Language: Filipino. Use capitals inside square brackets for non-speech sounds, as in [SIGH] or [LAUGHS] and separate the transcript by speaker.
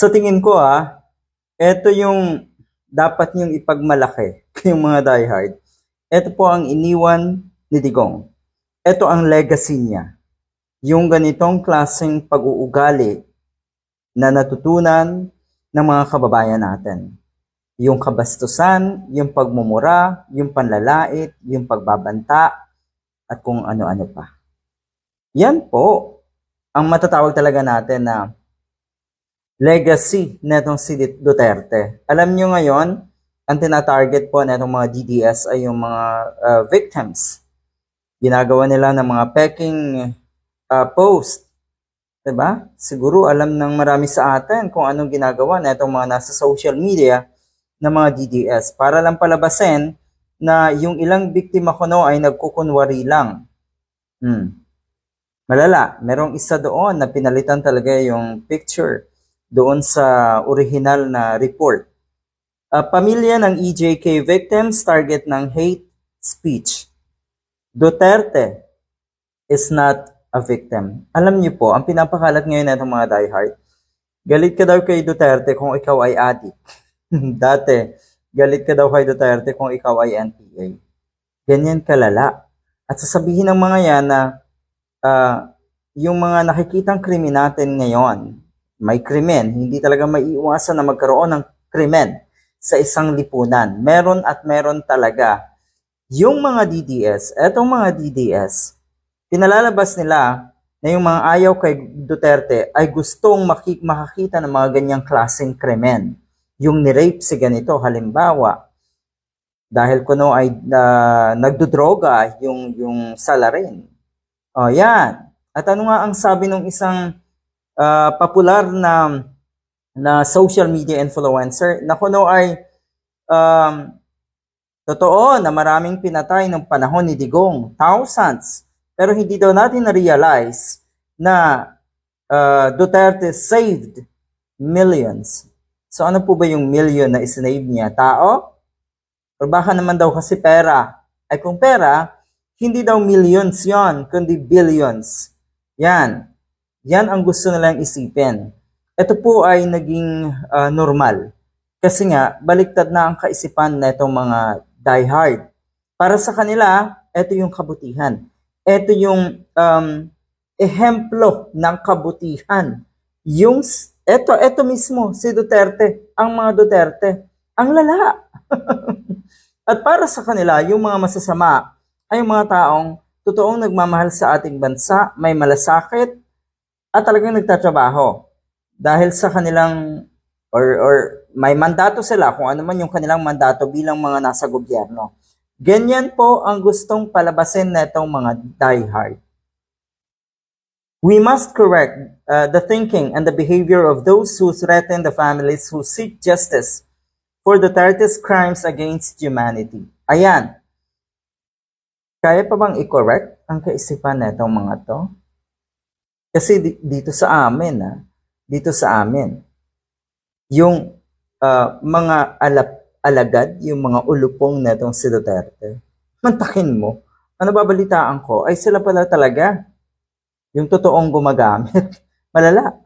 Speaker 1: Sa tingin ko ah, ito yung dapat niyong ipagmalaki [LAUGHS] yung mga diehard. Ito po ang iniwan ni Digong. Ito ang legacy niya. Yung ganitong klaseng pag-uugali na natutunan ng mga kababayan natin. Yung kabastusan, yung pagmumura, yung panlalait, yung pagbabanta, at kung ano-ano pa. Yan po ang matatawag talaga natin na legacy netong si Duterte. Alam nyo ngayon, ang tinatarget po netong mga DDS ay yung mga uh, victims. Ginagawa nila ng mga peking uh, post. 'Di ba? Siguro alam ng marami sa atin kung anong ginagawa netong mga nasa social media ng mga DDS para lang palabasin na yung ilang biktima ko no ay nagkukunwari lang. Hmm. Malala, merong isa doon na pinalitan talaga yung picture doon sa original na report. Uh, pamilya ng EJK victims target ng hate speech. Duterte is not a victim. Alam niyo po, ang pinapakalat ngayon itong mga diehard, galit ka daw kay Duterte kung ikaw ay addict. [LAUGHS] Dati, galit ka daw kay Duterte kung ikaw ay NPA. Ganyan kalala. At sasabihin ng mga yan na uh, yung mga nakikitang krimen natin ngayon, may krimen, hindi talaga maiiwasan na magkaroon ng krimen sa isang lipunan. Meron at meron talaga. Yung mga DDS, etong mga DDS, pinalalabas nila na yung mga ayaw kay Duterte ay gustong maki- makakita ng mga ganyang klaseng krimen. Yung ni-rape si ganito, halimbawa, dahil kuno ay uh, nagdodroga yung, yung salarin. O yan. At ano nga ang sabi ng isang uh, popular na na social media influencer na kuno ay um, totoo na maraming pinatay ng panahon ni Digong, thousands. Pero hindi daw natin na-realize na uh, Duterte saved millions. So ano po ba yung million na isinave niya? Tao? O baka naman daw kasi pera. Ay kung pera, hindi daw millions yon kundi billions. Yan. Yan ang gusto nilang isipin. Ito po ay naging uh, normal. Kasi nga, baliktad na ang kaisipan na itong mga diehard. Para sa kanila, ito yung kabutihan ito yung um, ehemplo ng kabutihan. Yung, ito, ito mismo, si Duterte, ang mga Duterte, ang lala. [LAUGHS] At para sa kanila, yung mga masasama ay mga taong totoong nagmamahal sa ating bansa, may malasakit, at talagang nagtatrabaho. Dahil sa kanilang, or, or may mandato sila, kung ano man yung kanilang mandato bilang mga nasa gobyerno. Ganyan po ang gustong palabasin na itong mga diehard. We must correct uh, the thinking and the behavior of those who threaten the families who seek justice for the Duterte's crimes against humanity. Ayan. Kaya pa bang i-correct ang kaisipan na itong mga to? Kasi dito sa amin, ha, ah, dito sa amin, yung uh, mga alap alagad yung mga ulupong netong si Duterte. Mantakin mo, ano babalitaan ko, ay sila pala talaga yung totoong gumagamit. [LAUGHS] Malala.